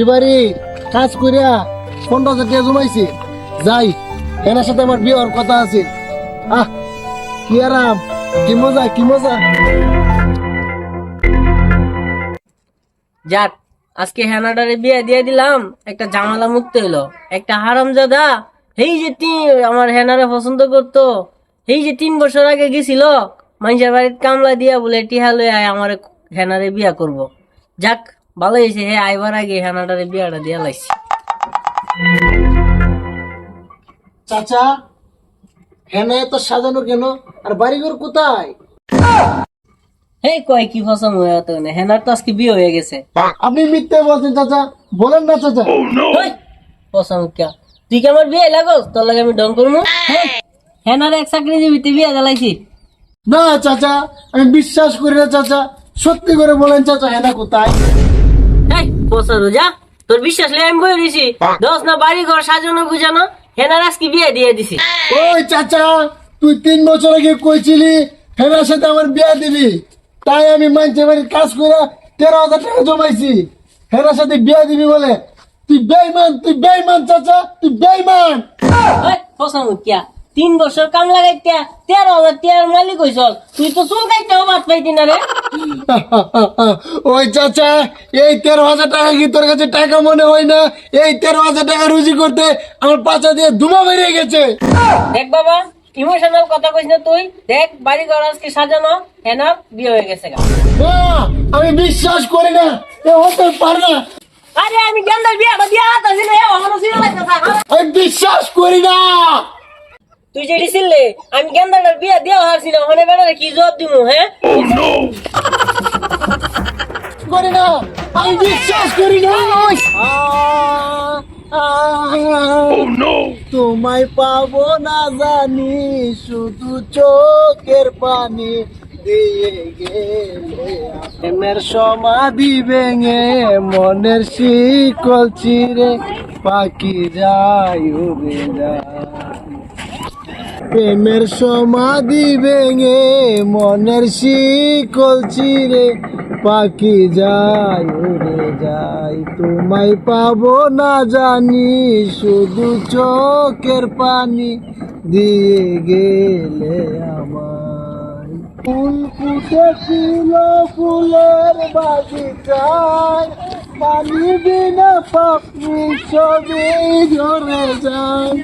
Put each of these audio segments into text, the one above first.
এবারে কাজ করিয়া পনেরো হাজার টাকা জমাইছি। যাই, এনার সাথে আমার বিয়ে হওয়ার কথা আছে। আহ, কি আরাম, কি মজা কি মজা। যাক, আজকে হেনাডারে বিয়ে দিয়ে দিলাম, একটা জামালা মুক্ত হইল, একটা হারাম জাদা এই যে তিন আমার হেনারে পছন্দ করতো। এই যে তিন বছর আগে গেছিল মানুষের বাড়িতে কামলা দিয়া বলে টিহা লই আয়, আমার হেনারে বিয়া করব। যাক ভালো হয়েছে হে আইবার আগে হেনাডারে বিয়াটা দিয়া লাগছে চাচা হ্যাঁ তো সাজানো কেন? আর বাড়িঘর কোথায়? এই কয় কি ফসম হয়ে তো না হেনার তো আজকে বিয়ে হয়ে গেছে। আপনি মিথ্যে বলছেন চাচা। বলেন না চাচা। ফসম কিয়া তুই কি আমার বিয়ে লাগোস? তোর লাগে আমি ডং করব হেনার এক চাকরি দিবিতে বিয়ে জ্বালাইছি। না চাচা আমি বিশ্বাস করি না চাচা। সত্যি করে বলেন চাচা হেনা কোথায়? বছর যা তোর বিশ্বাস নেই আমি বই দিছি দশ না বাড়ি ঘর সাজানো গুজানো হেনার আজকে বিয়ে দিয়ে দিছি। ওই চাচা তুই তিন বছর আগে কইছিলি হেনার সাথে আমার বিয়া দিবি। তাই আমি মানছে বাড়ির কাজ করে তেরো হাজার টাকা জমাইছি। হেনার সাথে বিয়া দিবি বলে। তুই বেইমান তুই বেইমান চাচা তুই বেইমান কিয়া তিন বছর কাম লাগাইতে তেরো হাজার টিয়ার মালিক হইছ তুই তো চুল কাইতেও বাদ পাইতি না রে। ওই চাচা এই তেরো হাজার টাকা কি তোর কাছে টাকা মনে হয় না? এই তেরো হাজার টাকা রুজি করতে আমার পাচা দিয়ে ধুমা বেরিয়ে গেছে। দেখ বাবা ইমোশনাল কথা কইস না তুই। দেখ বাড়ি ঘর আজকে সাজানো হেনার বিয়ে হয়ে গেছে আমি বিশ্বাস করি না এ হতে পারে না। আরে আমি গেন্দার আমার আমি বিশ্বাস করি না। তুই যে দিছিলে আমি গেন্দাটার বিয়ে দিয়ে হারছি না ওখানে বেড়ারে কি জবাব দিমু হ্যাঁ? করি না আমি বিশ্বাস করি না। তোমায় পাবো না জানি শুধু চোখের পানি দিয়ে প্রেমের সমাধি ভেঙে মনের শিকল চিরে পাখি যায় উড়ে যায়। প্রেমের সমাধি ভেঙে মনের শিকল চিরে পাখি যায়, উড়ে যায়। তোমায় পাবো না জানি, শুধু চোখের পানি দিয়ে গেলে আমায়। ফুল ফুটেছিল ফুলের বাগিচায়, পানি বিনা পাপড়ি ছবি ঝরে যায়।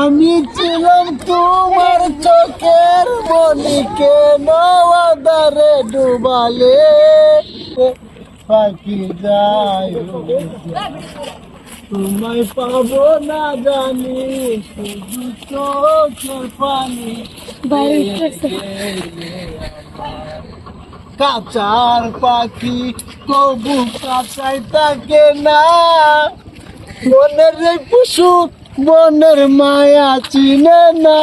আমি ছিলাম তোমার চোখের মনিকে নওয়াদারে ডুবালে। পাখি যায় তোমায় পাবো না জানি শুধু চোখের পানি কাচার পাখি কবু কাচাই থাকে না। মনের রে পশু মনের মায়া চিনে না।